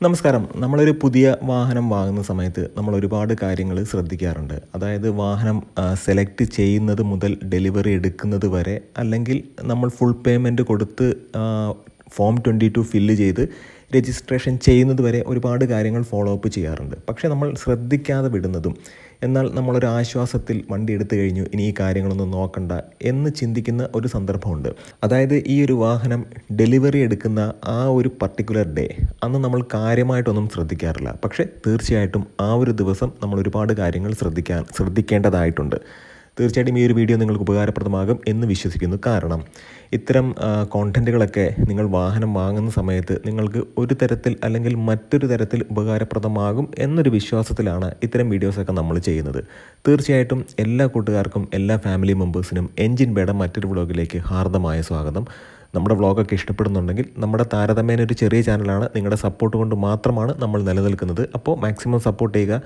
നമസ്കാരം. നമ്മളൊരു പുതിയ വാഹനം വാങ്ങുന്ന സമയത്ത് നമ്മൾ ഒരുപാട് കാര്യങ്ങൾ ശ്രദ്ധിക്കാറുണ്ട്. അതായത് വാഹനം സെലക്ട് ചെയ്യുന്നത് മുതൽ ഡെലിവറി എടുക്കുന്നത് വരെ അല്ലെങ്കിൽ നമ്മൾ ഫുൾ പേയ്മെന്റ് കൊടുത്ത് ഫോം ട്വന്റി ടു ഫില്ല് ചെയ്ത് രജിസ്ട്രേഷൻ ചെയ്യുന്നത് വരെ ഒരുപാട് കാര്യങ്ങൾ ഫോളോ അപ്പ് ചെയ്യാറുണ്ട്. പക്ഷേ നമ്മൾ ശ്രദ്ധിക്കാതെ വിടുന്നതും എന്നാൽ നമ്മളൊരു ആശ്വാസത്തിൽ വണ്ടി എടുത്തു കഴിഞ്ഞു. ഇനി ഈ കാര്യങ്ങളൊന്നും നോക്കണ്ട എന്ന് ചിന്തിക്കുന്ന ഒരു സന്ദർഭമുണ്ട്. അതായത് ഈ ഒരു വാഹനം ഡെലിവറി എടുക്കുന്ന ആ ഒരു പർട്ടിക്കുലർ ഡേ അന്ന് നമ്മൾ കാര്യമായിട്ടൊന്നും ശ്രദ്ധിക്കാറില്ല. പക്ഷേ തീർച്ചയായിട്ടും ആ ഒരു ദിവസം നമ്മൾ ഒരുപാട് കാര്യങ്ങൾ ശ്രദ്ധിക്കാൻ ശ്രദ്ധിക്കേണ്ടതായിട്ടുണ്ട്. തീർച്ചയായിട്ടും ഈ ഒരു വീഡിയോ നിങ്ങൾക്ക് ഉപകാരപ്രദമാകും എന്ന് വിശ്വസിക്കുന്നു. കാരണം ഇത്തരം കോണ്ടന്റുകളൊക്കെ നിങ്ങൾ വാഹനം വാങ്ങുന്ന സമയത്ത് നിങ്ങൾക്ക് ഒരു തരത്തിൽ അല്ലെങ്കിൽ മറ്റൊരു തരത്തിൽ ഉപകാരപ്രദമാകും എന്നൊരു വിശ്വാസത്തിലാണ് ഇത്തരം വീഡിയോസൊക്കെ നമ്മൾ ചെയ്യുന്നത്. തീർച്ചയായിട്ടും എല്ലാ കൂട്ടുകാർക്കും എല്ലാ ഫാമിലി മെമ്പേഴ്സിനും എൻജിൻ ബേഡ മറ്റൊരു വ്ളോഗിലേക്ക് ഹാർദമായ സ്വാഗതം. നമ്മുടെ വ്ളോഗൊക്കെ ഇഷ്ടപ്പെടുന്നുണ്ടെങ്കിൽ നമ്മുടെ താരതമ്യേന ഒരു ചെറിയ ചാനലാണ്. നിങ്ങളുടെ സപ്പോർട്ട് കൊണ്ട് മാത്രമാണ് നമ്മൾ നിലനിൽക്കുന്നത്. അപ്പോൾ മാക്സിമം സപ്പോർട്ട് ചെയ്യുക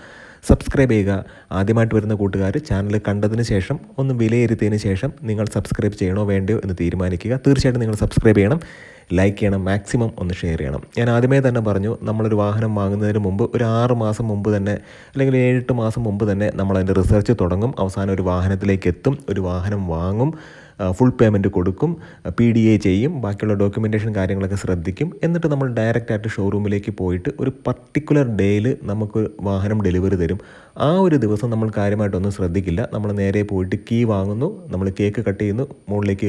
സബ്സ്ക്രൈബ് ചെയ്യുക. ആദ്യമായിട്ട് വരുന്ന കൂട്ടുകാർ ചാനൽ കണ്ടതിന് ശേഷം ഒന്ന് വിലയിരുത്തിയതിന് ശേഷം നിങ്ങൾ സബ്സ്ക്രൈബ് ചെയ്യണോ വേണ്ടയോ എന്ന് തീരുമാനിക്കുക. തീർച്ചയായിട്ടും നിങ്ങൾ സബ്സ്ക്രൈബ് ചെയ്യണം ലൈക്ക് ചെയ്യണം മാക്സിമം ഒന്ന് ഷെയർ ചെയ്യണം. ഞാൻ ആദ്യമേ തന്നെ പറഞ്ഞു നമ്മളൊരു വാഹനം വാങ്ങുന്നതിന് മുമ്പ് ഒരു ആറ് മാസം മുമ്പ് തന്നെ അല്ലെങ്കിൽ ഏഴെട്ട് മാസം മുമ്പ് തന്നെ നമ്മൾ അതിന്റെ റിസർച്ച് തുടങ്ങും. അവസാനം ഒരു വാഹനത്തിലേക്ക് എത്തും ഒരു വാഹനം വാങ്ങും. ഫുൾ പേയ്മെന്റ് കൊടുക്കും പി ഡി എ ചെയ്യും ബാക്കിയുള്ള ഡോക്യുമെന്റേഷൻ കാര്യങ്ങളൊക്കെ ശ്രദ്ധിക്കും. എന്നിട്ട് നമ്മൾ ഡയറക്റ്റ് ആയിട്ട് ഷോറൂമിലേക്ക് പോയിട്ട് ഒരു പർട്ടിക്കുലർ ഡേയിൽ നമുക്ക് വാഹനം ഡെലിവറി തരും. ആ ഒരു ദിവസം നമ്മൾ കാര്യമായിട്ടൊന്നും ശ്രദ്ധിക്കില്ല. നമ്മൾ നേരെ പോയിട്ട് കീ വാങ്ങുന്നു നമ്മൾ കേക്ക് കട്ട് ചെയ്യുന്നു മുകളിലേക്ക്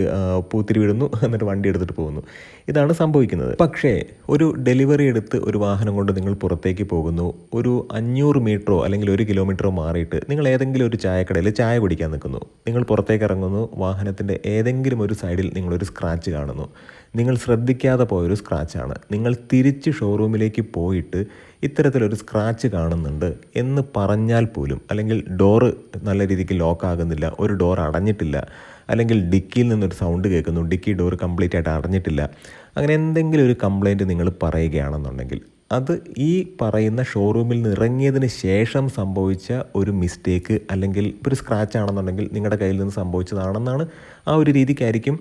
പൂത്തിരി വിടുന്നു എന്നിട്ട് വണ്ടി എടുത്തിട്ട് പോകുന്നു. ഇതാണ് സംഭവിക്കുന്നത്. പക്ഷേ ഒരു ഡെലിവറി എടുത്ത് ഒരു വാഹനം കൊണ്ട് നിങ്ങൾ പുറത്തേക്ക് പോകുന്നു ഒരു അഞ്ഞൂറ് മീറ്ററോ അല്ലെങ്കിൽ ഒരു കിലോമീറ്ററോ മാറിയിട്ട് നിങ്ങൾ ഏതെങ്കിലും ഒരു ചായക്കടയിൽ ചായ കുടിക്കാൻ നിൽക്കുന്നു. നിങ്ങൾ പുറത്തേക്ക് ഇറങ്ങുന്നു വാഹനത്തിന്റെ ഏതെങ്കിലും ഒരു സൈഡിൽ നിങ്ങളൊരു സ്ക്രാച്ച് കാണുന്നു. നിങ്ങൾ ശ്രദ്ധിക്കാതെ പോയൊരു സ്ക്രാച്ചാണ് നിങ്ങൾ തിരിച്ച് ഷോറൂമിലേക്ക് പോയിട്ട് ഇത്തരത്തിലൊരു സ്ക്രാച്ച് കാണുന്നുണ്ട് എന്ന് പറഞ്ഞാൽ പോലും അല്ലെങ്കിൽ ഡോറ് നല്ല രീതിക്ക് ലോക്കാകുന്നില്ല ഒരു ഡോർ അടഞ്ഞിട്ടില്ല അല്ലെങ്കിൽ ഡിക്കിയിൽ നിന്നൊരു സൗണ്ട് കേൾക്കുന്നു ഡിക്കി ഡോർ കംപ്ലീറ്റ് ആയിട്ട് അടഞ്ഞിട്ടില്ല അങ്ങനെ എന്തെങ്കിലും ഒരു കംപ്ലൈന്റ് നിങ്ങൾ പറയുകയാണെന്നുണ്ടെങ്കിൽ അത് ഈ പറയുന്ന ഷോറൂമിൽ നിന്ന് ഇറങ്ങിയതിന് ശേഷം സംഭവിച്ച ഒരു മിസ്റ്റേക്ക് അല്ലെങ്കിൽ ഒരു സ്ക്രാച്ച് ആണെന്നുണ്ടെങ്കിൽ നിങ്ങളുടെ കയ്യിൽ നിന്ന് സംഭവിച്ചതാണെന്നാണ് ആ ഒരു രീതിക്കായിരിക്കും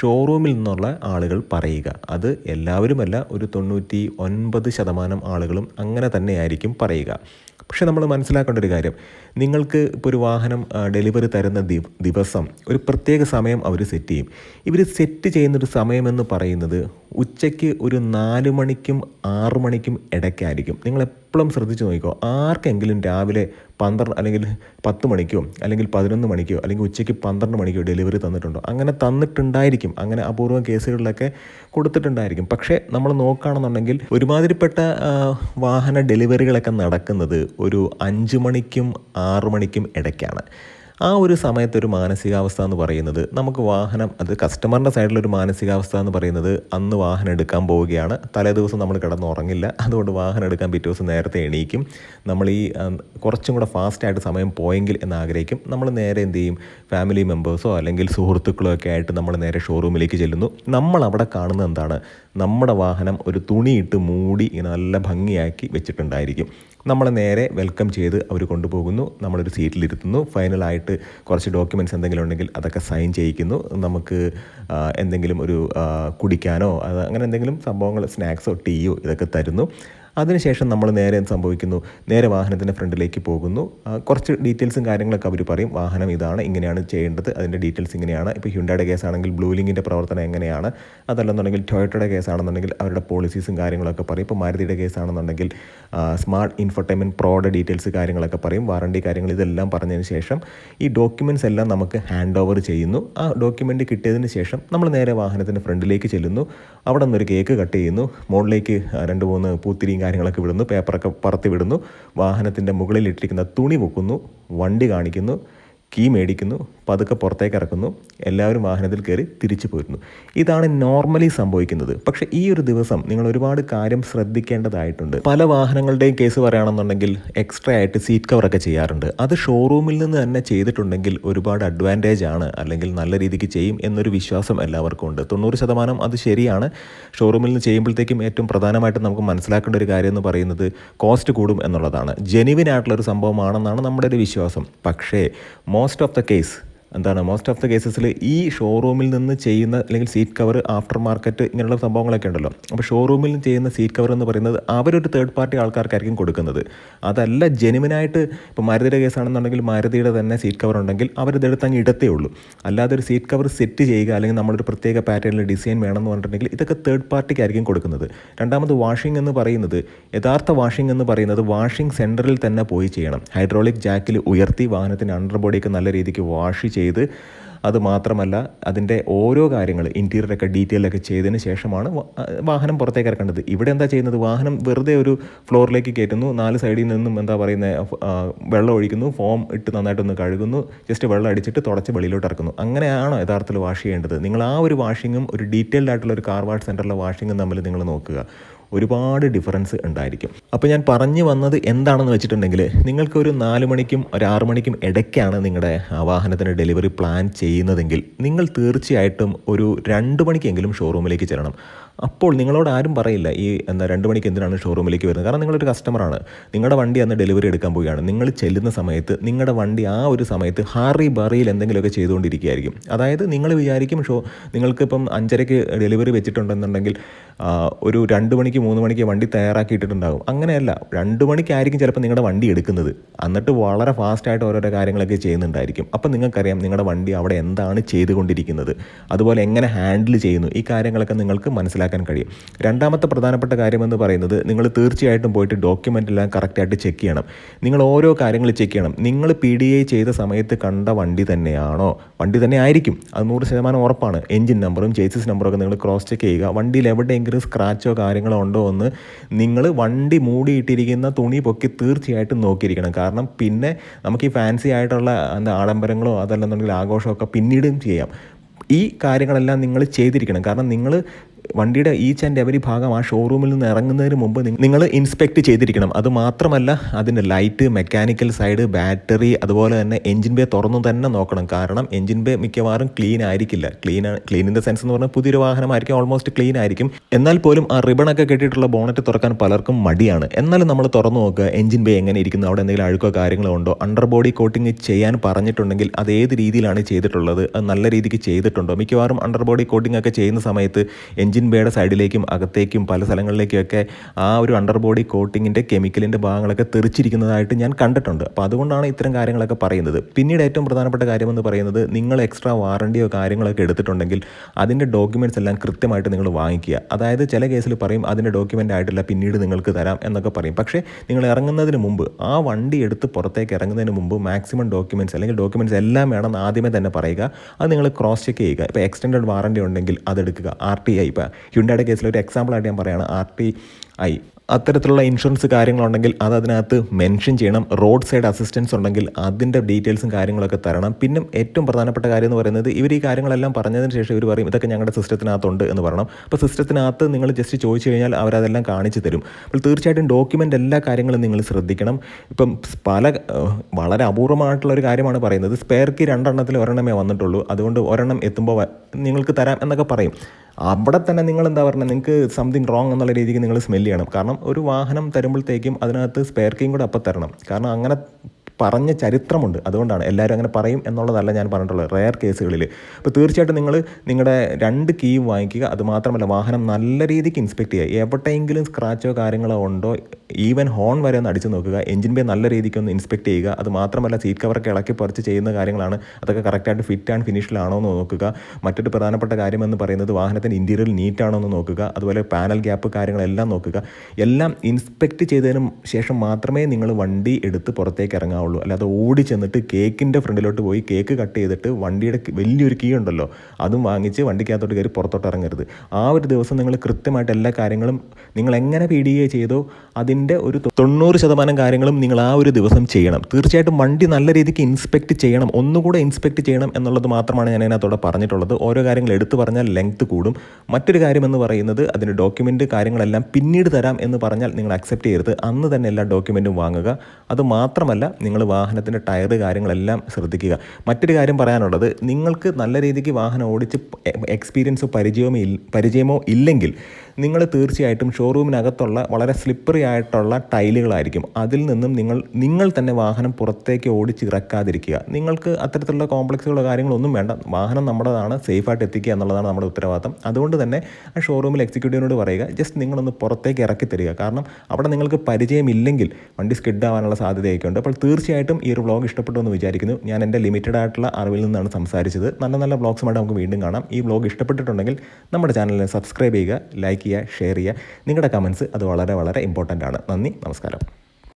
ഷോറൂമിൽ നിന്നുള്ള ആളുകൾ പറയുക. അത് എല്ലാവരുമല്ല ഒരു തൊണ്ണൂറ്റി ഒൻപത് ശതമാനം ആളുകളും അങ്ങനെ തന്നെയായിരിക്കും പറയുക. പക്ഷേ നമ്മൾ മനസ്സിലാക്കേണ്ട ഒരു കാര്യം. നിങ്ങൾക്ക് ഇപ്പോൾ ഒരു വാഹനം ഡെലിവറി തരുന്ന ദിവസം ഒരു പ്രത്യേക സമയം അവർ സെറ്റ് ചെയ്യും. ഇവർ സെറ്റ് ചെയ്യുന്നൊരു സമയമെന്ന് പറയുന്നത് ഉച്ചയ്ക്ക് ഒരു നാല് മണിക്കും ആറു മണിക്കും ഇടയ്ക്കായിരിക്കും. നിങ്ങൾ എപ്പോഴും ശ്രദ്ധിച്ച് നോക്കിക്കോ. ആർക്കെങ്കിലും രാവിലെ പന്ത്രണ്ട് അല്ലെങ്കിൽ പത്ത് മണിക്കോ അല്ലെങ്കിൽ പതിനൊന്ന് മണിക്കോ അല്ലെങ്കിൽ ഉച്ചയ്ക്ക് പന്ത്രണ്ട് മണിക്കോ ഡെലിവറി തന്നിട്ടുണ്ടോ? അങ്ങനെ തന്നിട്ടുണ്ടായിരിക്കും. അങ്ങനെ അപൂർവം കേസുകളിലൊക്കെ കൊടുത്തിട്ടുണ്ടായിരിക്കും. പക്ഷേ നമ്മൾ നോക്കുകയാണെന്നുണ്ടെങ്കിൽ ഒരുമാതിരിപ്പെട്ട വാഹന ഡെലിവറികളൊക്കെ നടക്കുന്നത് ഒരു അഞ്ച് മണിക്കും ആറു മണിക്കും ഇടയ്ക്കാണ്. ആ ഒരു സമയത്ത് ഒരു മാനസികാവസ്ഥ എന്ന് പറയുന്നത് നമുക്ക് വാഹനം അത് കസ്റ്റമറിന്റെ സൈഡിലൊരു മാനസികാവസ്ഥ എന്ന് പറയുന്നത് അന്ന് വാഹനം എടുക്കാൻ പോവുകയാണ്. തലേ ദിവസം നമ്മൾ കിടന്നുറങ്ങില്ല. അതുകൊണ്ട് വാഹനം എടുക്കാൻ പിറ്റേ ദിവസം നേരത്തെ എണീക്കും. നമ്മൾ ഈ കുറച്ചും കൂടെ ഫാസ്റ്റായിട്ട് സമയം പോയെങ്കിൽ എന്ന് ആഗ്രഹിക്കും. നമ്മൾ നേരെ എന്ത് ചെയ്യും? ഫാമിലി മെമ്പേഴ്സോ അല്ലെങ്കിൽ സുഹൃത്തുക്കളോ ഒക്കെ ആയിട്ട് നമ്മൾ നേരെ ഷോറൂമിലേക്ക് ചെല്ലുന്നു. നമ്മൾ അവിടെ കാണുന്നത് എന്താണ്? നമ്മുടെ വാഹനം ഒരു തുണിയിട്ട് മൂടി നല്ല ഭംഗിയാക്കി വെച്ചിട്ടുണ്ടായിരിക്കും. നമ്മളെ നേരെ വെൽക്കം ചെയ്ത് അവർ കൊണ്ടുപോകുന്നു. നമ്മളൊരു സീറ്റിലിരുത്തുന്നു ഫൈനലായിട്ട് കുറച്ച് ഡോക്യുമെന്റ്സ് എന്തെങ്കിലും ഉണ്ടെങ്കിൽ അതൊക്കെ സൈൻ ചെയ്യിക്കുന്നു. നമുക്ക് എന്തെങ്കിലും ഒരു കുടിക്കാനോ അങ്ങനെ എന്തെങ്കിലും സംഭവങ്ങൾ സ്നാക്സോ ടീയോ ഇതൊക്കെ തരുന്നു. അതിനുശേഷം നമ്മൾ നേരെ സംഭവിക്കുന്നു? നേരെ വാഹനത്തിന്റെ ഫ്രണ്ടിലേക്ക് പോകുന്നു. കുറച്ച് ഡീറ്റെയിൽസും കാര്യങ്ങളൊക്കെ അവർ പറയും. വാഹനം ഇതാണ് ഇങ്ങനെയാണ് ചെയ്യേണ്ടത്. അതിന്റെ ഡീറ്റെയിൽസ് ഇങ്ങനെയാണ്. ഇപ്പോൾ ഹ്യുണ്ടയുടെ കേസാണെങ്കിൽ ബ്ലൂ ലിങ്കിന്റെ പ്രവർത്തനം എങ്ങനെയാണ്? അതല്ലെന്നുണ്ടെങ്കിൽ ടൊയറ്റയുടെ കേസാണെന്നുണ്ടെങ്കിൽ അവരുടെ പോളിസീസും കാര്യങ്ങളൊക്കെ പറയും. ഇപ്പോൾ മാരുതിയുടെ കേസാണെന്നുണ്ടെങ്കിൽ സ്മാർട്ട് ഇൻഫർടൈൻമെന്റ് പ്രോയുടെ ഡീറ്റെയിൽസ് കാര്യങ്ങളൊക്കെ പറയും. വാറണ്ടി കാര്യങ്ങൾ ഇതെല്ലാം പറഞ്ഞതിന് ശേഷം ഈ ഡോക്യുമെന്റ്സ് എല്ലാം നമുക്ക് ഹാൻഡ് ഓവർ ചെയ്യുന്നു. ആ ഡോക്യുമെന്റ് കിട്ടിയതിന് ശേഷം നമ്മൾ നേരെ വാഹനത്തിന്റെ ഫ്രണ്ടിലേക്ക് ചെല്ലുന്നു. അവിടെ നിന്നൊരു കേക്ക് കട്ട് ചെയ്യുന്നു. മുകളിലേക്ക് രണ്ട് മൂന്ന് പൂത്തിരിയും കാര്യങ്ങളൊക്കെ വിടുന്നു പേപ്പറൊക്കെ പറത്തി വിടുന്നു വാഹനത്തിന്റെ മുകളിൽ ഇട്ടിരിക്കുന്ന തുണി പൊക്കുന്നു വണ്ടി കാണിക്കുന്നു. കീ മേടിക്കുന്നു പതുക്കെ പുറത്തേക്ക് ഇറക്കുന്നു എല്ലാവരും വാഹനത്തിൽ കയറി തിരിച്ചു പോരുന്നു. ഇതാണ് നോർമലി സംഭവിക്കുന്നത്. പക്ഷേ ഈ ഒരു ദിവസം നിങ്ങൾ ഒരുപാട് കാര്യം ശ്രദ്ധിക്കേണ്ടതായിട്ടുണ്ട്. പല വാഹനങ്ങളുടെയും കേസ് പറയുകയാണെന്നുണ്ടെങ്കിൽ എക്സ്ട്രാ ആയിട്ട് സീറ്റ് കവറൊക്കെ ചെയ്യാറുണ്ട്. അത് ഷോറൂമിൽ നിന്ന് തന്നെ ചെയ്തിട്ടുണ്ടെങ്കിൽ ഒരുപാട് അഡ്വാന്റേജ് ആണ് അല്ലെങ്കിൽ നല്ല രീതിക്ക് ചെയ്യും എന്നൊരു വിശ്വാസം എല്ലാവർക്കും ഉണ്ട്. തൊണ്ണൂറ് ശതമാനം അത് ശരിയാണ്. ഷോറൂമിൽ നിന്ന് ചെയ്യുമ്പോഴത്തേക്കും ഏറ്റവും പ്രധാനമായിട്ട് നമുക്ക് മനസ്സിലാക്കേണ്ട ഒരു കാര്യം എന്ന് പറയുന്നത് കോസ്റ്റ് കൂടും എന്നുള്ളതാണ്. ജെനുവിൻ ആയിട്ടുള്ള ഒരു സംഭവമാണെന്നാണ് നമ്മുടെ ഒരു വിശ്വാസം. പക്ഷേ മോസ്റ്റ് ഓഫ് ദ കേസ് എന്താണ് മോസ്റ്റ് ഓഫ് ദ കേസസിൽ ഈ ഷോറൂമിൽ നിന്ന് ചെയ്യുന്ന അല്ലെങ്കിൽ സീറ്റ് കവർ ആഫ്റ്റർ മാർക്കറ്റ് ഇങ്ങനെയുള്ള സംഭവങ്ങളൊക്കെ ഉണ്ടല്ലോ. അപ്പോൾ ഷോറൂമിൽ നിന്ന് ചെയ്യുന്ന സീറ്റ് കവർ എന്ന് പറയുന്നത് അവരൊരു തേർഡ് പാർട്ടി ആൾക്കാർക്കായിരിക്കും കൊടുക്കുന്നത്. അതല്ല ജെനുവിനായിട്ട് ഇപ്പോൾ മാരുതിയുടെ കേസാണെന്നുണ്ടെങ്കിൽ മാരുതിയുടെ തന്നെ സീറ്റ് കവർ ഉണ്ടെങ്കിൽ അവരിതെടുത്ത് അങ്ങ് ഇടത്തേ ഉള്ളൂ. അല്ലാതെ ഒരു സീറ്റ് കവർ സെറ്റ് ചെയ്യുക അല്ലെങ്കിൽ നമ്മളൊരു പ്രത്യേക പാറ്റേണിൽ ഡിസൈൻ വേണമെന്ന് പറഞ്ഞിട്ടുണ്ടെങ്കിൽ ഇതൊക്കെ തേർഡ് പാർട്ടിക്കായിരിക്കും കൊടുക്കുന്നത്. രണ്ടാമത് വാഷിംഗ് എന്ന് പറയുന്നത് യഥാർത്ഥ വാഷിംഗ് എന്ന് പറയുന്നത് വാഷിംഗ് സെന്ററിൽ തന്നെ പോയി ചെയ്യണം. ഹൈഡ്രോളിക് ജാക്കിൽ ഉയർത്തി വാഹനത്തിന്റെ അണ്ടർ ബോഡിയൊക്കെ നല്ല രീതിക്ക് വാഷ് ചെയ്ത് അത് മാത്രമല്ല അതിന്റെ ഓരോ കാര്യങ്ങൾ ഇന്റീരിയറൊക്കെ ഡീറ്റെയിലൊക്കെ ചെയ്തതിന് ശേഷമാണ് വാഹനം പുറത്തേക്ക് ഇറക്കേണ്ടത്. ഇവിടെ എന്താ ചെയ്യുന്നത്? വാഹനം വെറുതെ ഒരു ഫ്ലോറിലേക്ക് കയറ്റുന്നു. നാല് സൈഡിൽ നിന്നും എന്താ പറയുന്നത് വെള്ളം ഒഴിക്കുന്നു. ഫോം ഇട്ട് നന്നായിട്ടൊന്ന് കഴുകുന്നു. ജസ്റ്റ് വെള്ളം അടിച്ചിട്ട് തുടച്ച് വെളിയിലോട്ട് ഇറക്കുന്നു. അങ്ങനെയാണോ യഥാർത്ഥത്തിൽ വാഷ് ചെയ്യേണ്ടത്? നിങ്ങൾ ആ ഒരു വാഷിങ്ങും ഒരു ഡീറ്റെയിൽഡ് ആയിട്ടുള്ള ഒരു കാർ വാഷ് സെന്ററിലെ വാഷിങ്ങും തമ്മിൽ നിങ്ങൾ നോക്കുക. ഒരുപാട് ഡിഫറൻസ് ഉണ്ടായിരിക്കും. അപ്പോൾ ഞാൻ പറഞ്ഞു വന്നത് എന്താണെന്ന് വെച്ചിട്ടുണ്ടെങ്കിൽ നിങ്ങൾക്ക് ഒരു നാല് മണിക്കും ഒരു ആറ് മണിക്കും ഇടയ്ക്കാണ് നിങ്ങളുടെ വാഹനത്തിന് ഡെലിവറി പ്ലാൻ ചെയ്യുന്നതെങ്കിൽ നിങ്ങൾ തീർച്ചയായിട്ടും ഒരു രണ്ട് മണിക്കെങ്കിലും ഷോറൂമിലേക്ക് ചെല്ലണം. അപ്പോൾ നിങ്ങളോട് ആരും പറയില്ല ഈ എന്താ രണ്ട് മണിക്ക് എന്തിനാണ് ഷോറൂമിലേക്ക് വരുന്നത്? കാരണം നിങ്ങളൊരു കസ്റ്റമറാണ് നിങ്ങളുടെ വണ്ടി അന്ന് ഡെലിവറി എടുക്കാൻ പോവുകയാണ്. നിങ്ങൾ ചെല്ലുന്ന സമയത്ത് നിങ്ങളുടെ വണ്ടി ആ ഒരു സമയത്ത് ഹാറി ബറിയിൽ എന്തെങ്കിലുമൊക്കെ ചെയ്തുകൊണ്ടിരിക്കുകയായിരിക്കും. അതായത് നിങ്ങൾ വിചാരിക്കും ഷോ നിങ്ങൾക്കിപ്പം അഞ്ചരയ്ക്ക് ഡെലിവറി വെച്ചിട്ടുണ്ടെന്നുണ്ടെങ്കിൽ ഒരു രണ്ട് മണിക്ക് മൂന്ന് മണിക്ക് വണ്ടി തയ്യാറാക്കിയിട്ടുണ്ടാകും അങ്ങനെയല്ല. രണ്ട് മണിക്കായിരിക്കും ചിലപ്പോൾ നിങ്ങളുടെ വണ്ടി എടുക്കുന്നത്. എന്നിട്ട് വളരെ ഫാസ്റ്റായിട്ട് ഓരോരോ കാര്യങ്ങളൊക്കെ ചെയ്യുന്നുണ്ടായിരിക്കും. അപ്പം നിങ്ങൾക്കറിയാം നിങ്ങളുടെ വണ്ടി അവിടെ എന്താണ് ചെയ്തുകൊണ്ടിരിക്കുന്നത്. അതുപോലെ എങ്ങനെ ഹാൻഡിൽ ചെയ്യുന്നു. ഈ കാര്യങ്ങളൊക്കെ നിങ്ങൾക്ക് മനസ്സിലാക്കാൻ കഴിയും. രണ്ടാമത്തെ പ്രധാനപ്പെട്ട കാര്യമെന്ന് പറയുന്നത് നിങ്ങൾ തീർച്ചയായിട്ടും പോയിട്ട് ഡോക്യുമെന്റ് എല്ലാം കറക്റ്റായിട്ട് ചെക്ക് ചെയ്യണം. നിങ്ങൾ ഓരോ കാര്യങ്ങൾ ചെക്ക് ചെയ്യണം. നിങ്ങൾ പി ഡി ഐ ചെയ്ത സമയത്ത് കണ്ട വണ്ടി തന്നെയാണോ? വണ്ടി തന്നെ ആയിരിക്കും. അത് നൂറ് ശതമാനം ഉറപ്പാണ്. എഞ്ചിൻ നമ്പറും ചേസിസ് നമ്പറും ഒക്കെ നിങ്ങൾ ക്രോസ് ചെക്ക് ചെയ്യുക. വണ്ടിയിൽ എവിടെയെങ്കിലും സ്ക്രാച്ചോ കാര്യങ്ങളോ ഉണ്ടോ എന്ന് നിങ്ങൾ വണ്ടി മൂടിയിട്ടിരിക്കുന്ന തുണി പൊക്കി തീർച്ചയായിട്ടും നോക്കിയിരിക്കണം. കാരണം പിന്നെ നമുക്ക് ഈ ഫാൻസി ആയിട്ടുള്ള എന്താ ആഡംബരങ്ങളോ അതല്ലെന്നുണ്ടെങ്കിൽ ആഘോഷമൊക്കെ പിന്നീടും ചെയ്യാം. ഈ കാര്യങ്ങളെല്ലാം നിങ്ങൾ ചെയ്തിരിക്കണം. കാരണം നിങ്ങൾ വണ്ടിയുടെ ഈച്ച് ആൻഡ് എവരി ഭാഗം ആ ഷോറൂമിൽ നിന്ന് ഇറങ്ങുന്നതിന് മുമ്പ് നിങ്ങൾ ഇൻസ്പെക്ട് ചെയ്തിരിക്കണം. അത് മാത്രമല്ല അതിന്റെ ലൈറ്റ് മെക്കാനിക്കൽ സൈഡ് ബാറ്ററി അതുപോലെ തന്നെ എഞ്ചിൻ ബേ തുറന്നു തന്നെ നോക്കണം. കാരണം എഞ്ചിൻ ബേ മിക്കവാറും ക്ലീൻ ആയിരിക്കില്ല. Clean clean in the sense എന്ന് പറഞ്ഞാൽ പുതിയൊരു വാഹനമായിരിക്കും ഓൾമോസ്റ്റ് ക്ലീൻ ആയിരിക്കും. എന്നാൽ പോലും ആ റിബണൊക്കെ കെട്ടിയിട്ടുള്ള ബോണറ്റ് തുറക്കാൻ പലർക്കും മടിയാണ്. എന്നാലും നമ്മൾ തുറന്നു നോക്കുക എഞ്ചിൻ ബേ എങ്ങനെ ഇരിക്കുന്നു അവിടെ എന്തെങ്കിലും അഴുക്കോ കാര്യങ്ങളോ ഉണ്ടോ അണ്ടർ ബോഡി കോട്ടിങ് ചെയ്യാൻ പറഞ്ഞിട്ടുണ്ടെങ്കിൽ അത് ഏത് രീതിയിലാണ് ചെയ്തിട്ടുള്ളത് അത് നല്ല രീതിക്ക് ചെയ്തിട്ടുണ്ടോ? മിക്കവാറും അണ്ടർ ബോഡി കോട്ടിംഗ് ഒക്കെ ചെയ്യുന്ന സമയത്ത് എഞ്ചിൻ ബേയുടെ സൈഡിലേക്കും അകത്തേക്കും പല സ്ഥലങ്ങളിലേക്കൊക്കെ ആ ഒരു അണ്ടർ ബോഡി കോട്ടിങ്ങിന്റെ കെമിക്കലിന്റെ ഭാഗങ്ങളൊക്കെ തെറിച്ചിരിക്കുന്നതായിട്ട് ഞാൻ കണ്ടിട്ടുണ്ട്. അപ്പോൾ അതുകൊണ്ടാണ് ഇത്തരം കാര്യങ്ങളൊക്കെ പറയുന്നത്. പിന്നീട് ഏറ്റവും പ്രധാനപ്പെട്ട കാര്യമെന്ന് പറയുന്നത് നിങ്ങൾ എക്സ്ട്രാ വാറണ്ടിയോ കാര്യങ്ങളൊക്കെ എടുത്തിട്ടുണ്ടെങ്കിൽ അതിന്റെ ഡോക്യുമെന്റ്സ് എല്ലാം കൃത്യമായിട്ട് നിങ്ങൾ വാങ്ങിക്കുക. അതായത് ചില കേസിൽ പറയും അതിന്റെ ഡോക്യുമെന്റ് ആയിട്ടില്ല പിന്നീട് നിങ്ങൾക്ക് തരാം എന്നൊക്കെ പറയും. പക്ഷേ നിങ്ങൾ ഇറങ്ങുന്നതിന് മുമ്പ് ആ വണ്ടി എടുത്ത് പുറത്തേക്ക് ഇറങ്ങുന്നതിന് മുമ്പ് മാക്സിമം ഡോക്യുമെന്റ്സ് അല്ലെങ്കിൽ ഡോക്യുമെന്റ്സ് എല്ലാം വേണമെന്ന് ആദ്യമേ തന്നെ പറയുക. അത് നിങ്ങൾ ക്രോസ് ചെക്ക് ചെയ്യുക. ഇപ്പോൾ എക്സ്റ്റൻഡ് വാറണ്ടി ഉണ്ടെങ്കിൽ അതെടുക്കുക ആർ ടി ഐ ഇപ്പോൾ ഹ്യുണ്ടയുടെ കേസിൽ ഒരു എക്സാമ്പിളായിട്ട് ഞാൻ പറയുകയാണ് ആർ ടി ഐ. അത്തരത്തിലുള്ള ഇൻഷുറൻസ് കാര്യങ്ങളുണ്ടെങ്കിൽ അത് അതിനകത്ത് മെൻഷൻ ചെയ്യണം. റോഡ് സൈഡ് അസിസ്റ്റൻസ് ഉണ്ടെങ്കിൽ അതിന്റെ ഡീറ്റെയിൽസും കാര്യങ്ങളൊക്കെ തരണം. പിന്നെ ഏറ്റവും പ്രധാനപ്പെട്ട കാര്യം എന്ന് പറയുന്നത് ഇവർ ഈ കാര്യങ്ങളെല്ലാം പറഞ്ഞതിന് ശേഷം ഇവർ പറയും ഇതൊക്കെ ഞങ്ങളുടെ സിസ്റ്റത്തിനകത്തുണ്ട് എന്ന് പറയണം. അപ്പോൾ സിസ്റ്റത്തിനകത്ത് നിങ്ങൾ ജസ്റ്റ് ചോദിച്ചു കഴിഞ്ഞാൽ അവരതെല്ലാം കാണിച്ചു തരും. അപ്പോൾ തീർച്ചയായിട്ടും ഡോക്യുമെന്റ് എല്ലാ കാര്യങ്ങളും നിങ്ങൾ ശ്രദ്ധിക്കണം. ഇപ്പം പല വളരെ അപൂർവമായിട്ടുള്ള ഒരു കാര്യമാണ് പറയുന്നത്. സ്പെയർക്ക് രണ്ടെണ്ണത്തിൽ ഒരെണ്ണമേ വന്നിട്ടുള്ളൂ. അതുകൊണ്ട് ഒരെണ്ണം എത്തുമ്പോൾ നിങ്ങൾക്ക് തരാം എന്നൊക്കെ പറയും. അവിടെ തന്നെ നിങ്ങൾ എന്താ പറയുക നിങ്ങൾക്ക് സംതിങ് റോങ് എന്നുള്ള രീതിക്ക് നിങ്ങൾ സ്മെല്ല് ചെയ്യണം. കാരണം ഒരു വാഹനം തരുമ്പോഴത്തേക്കും അതിനകത്ത് സ്പെയർ കീയും കൂടെ അപ്പം തരണം. കാരണം അങ്ങനെ പറഞ്ഞ ചരിത്രമുണ്ട്. അതുകൊണ്ടാണ് എല്ലാവരും അങ്ങനെ പറയും എന്നുള്ളതല്ല ഞാൻ പറഞ്ഞിട്ടുള്ളത്. റെയർ കേസുകളിൽ അപ്പോൾ തീർച്ചയായിട്ടും നിങ്ങൾ നിങ്ങളുടെ രണ്ട് കീ വാങ്ങിക്കുക. അതുമാത്രമല്ല വാഹനം നല്ല രീതിക്ക് ഇൻസ്പെക്ട് ചെയ്യുക. എവിടെയെങ്കിലും സ്ക്രാച്ചോ കാര്യങ്ങളോ ഉണ്ടോ ഈവൻ ഹോൺ വരെ ഒന്ന് അടിച്ചു നോക്കുക. എഞ്ചിൻ ബേ നല്ല രീതിക്ക് ഒന്ന് ഇൻസ്പെക്ട് ചെയ്യുക. അതുമാത്രമല്ല സീറ്റ് കവറൊക്കെ ഇളക്കി പറിച്ച് ചെയ്യുന്ന കാര്യങ്ങളാണ്. അതൊക്കെ കറക്റ്റായിട്ട് ഫിറ്റ് ആൻഡ് ഫിനിഷിലാണോ എന്ന് നോക്കുക. മറ്റൊരു പ്രധാനപ്പെട്ട കാര്യമെന്ന് പറയുന്നത് വാഹനത്തിന്റെ ഇന്റീരിയർ നീറ്റ് ആണോ എന്ന് നോക്കുക. അതുപോലെ പാനൽ ഗ്യാപ്പ് കാര്യങ്ങളെല്ലാം നോക്കുക. എല്ലാം ഇൻസ്പെക്ട് ചെയ്തതിന് ശേഷം മാത്രമേ നിങ്ങൾ വണ്ടി എടുത്ത് പുറത്തേക്ക് ഇറങ്ങാവുള്ളൂ അല്ലാതെ ഓടി ചെന്നിട്ട് കേക്കിന്റെ ഫ്രണ്ടിലോട്ട് പോയി കേക്ക് കട്ട് ചെയ്തിട്ട് വണ്ടിയുടെ വലിയൊരു കീ ഉണ്ടല്ലോ അതും വാങ്ങിച്ച് വണ്ടിക്കകത്തോട്ട് കയറി പുറത്തോട്ട് ഇറങ്ങരുത്. ആ ഒരു ദിവസം നിങ്ങൾ കൃത്യമായിട്ട് എല്ലാ കാര്യങ്ങളും നിങ്ങൾ എങ്ങനെ പി ഡി എ ചെയ്തോ അതിന്റെ ഒരു തൊണ്ണൂറ് ശതമാനം കാര്യങ്ങളും നിങ്ങൾ ആ ഒരു ദിവസം ചെയ്യണം. തീർച്ചയായിട്ടും വണ്ടി നല്ല രീതിക്ക് ഇൻസ്പെക്ട് ചെയ്യണം. ഒന്നുകൂടെ ഇൻസ്പെക്ട് ചെയ്യണം എന്നുള്ളത് മാത്രമാണ് ഞാൻ അതിനകത്തോടെ പറഞ്ഞിട്ടുള്ളത്. ഓരോ കാര്യങ്ങൾ എടുത്തു പറഞ്ഞാൽ ലെങ്ത് കൂടും. മറ്റൊരു കാര്യമെന്ന് പറയുന്നത് അതിന്റെ ഡോക്യുമെന്റ് കാര്യങ്ങളെല്ലാം പിന്നീട് തരാം എന്ന് പറഞ്ഞാൽ നിങ്ങൾ അക്സെപ്റ്റ് ചെയ്യരുത്. അന്ന് തന്നെ എല്ലാ ഡോക്യുമെന്റും വാങ്ങുക. അത് മാത്രമല്ല നിങ്ങൾ നിങ്ങൾ വാഹനത്തിന്റെ ടയർ കാര്യങ്ങളെല്ലാം ശ്രദ്ധിക്കുക. മറ്റൊരു കാര്യം പറയാനുള്ളത് നിങ്ങൾക്ക് നല്ല രീതിക്ക് വാഹനം ഓടിച്ച് എക്സ്പീരിയൻസോ പരിചയമോ പരിചയമോ ഇല്ലെങ്കിൽ നിങ്ങൾ തീർച്ചയായിട്ടും ഷോറൂമിനകത്തുള്ള വളരെ സ്ലിപ്പറി ആയിട്ടുള്ള ടൈലുകളായിരിക്കും. അതിൽ നിന്നും നിങ്ങൾ നിങ്ങൾ തന്നെ വാഹനം പുറത്തേക്ക് ഓടിച്ച് ഇറക്കാതിരിക്കുക നിങ്ങൾക്ക് അത്തരത്തിലുള്ള കോംപ്ലക്സുകളോ കാര്യങ്ങളൊന്നും വേണ്ട. വാഹനം നമ്മുടേതാണ് സേഫായിട്ട് എത്തിക്കുക എന്നുള്ളതാണ് നമ്മുടെ ഉത്തരവാദിത്തം. അതുകൊണ്ട് തന്നെ ആ ഷോറൂമിൽ എക്സിക്യൂട്ടീവിനോട് പറയുക ജസ്റ്റ് നിങ്ങളൊന്ന് പുറത്തേക്ക് ഇറക്കി തരിക. കാരണം അവിടെ നിങ്ങൾക്ക് പരിചയമില്ലെങ്കിൽ വണ്ടി സ്കിഡ് ആവാനുള്ള സാധ്യതയൊക്കെ ഉണ്ട് അപ്പോൾ തീർച്ചയായിട്ടും ഈ ഒരു വ്ളോഗ് ഇഷ്ടപ്പെട്ടു എന്ന് വിചാരിക്കുന്നു. ഞാൻ എന്റെ ലിമിറ്റഡ് ആയിട്ടുള്ള അറിവിൽ നിന്നാണ് സംസാരിച്ചത്. നല്ല നല്ല വ്ളോഗ്സുമായിട്ട് നമുക്ക് വീണ്ടും കാണാം. ഈ വ്ളോഗ് ഇഷ്ടപ്പെട്ടിട്ടുണ്ടെങ്കിൽ നമ്മുടെ ചാനലിനെ സബ്സ്ക്രൈബ് ചെയ്യുക ലൈക്ക് ചെയ്യുക ഷെയർ ചെയ്യുക. നിങ്ങളുടെ കമൻസ് അത് വളരെ വളരെ ഇമ്പോർട്ടന്റ് ആണ്. നന്ദി നമസ്കാരം.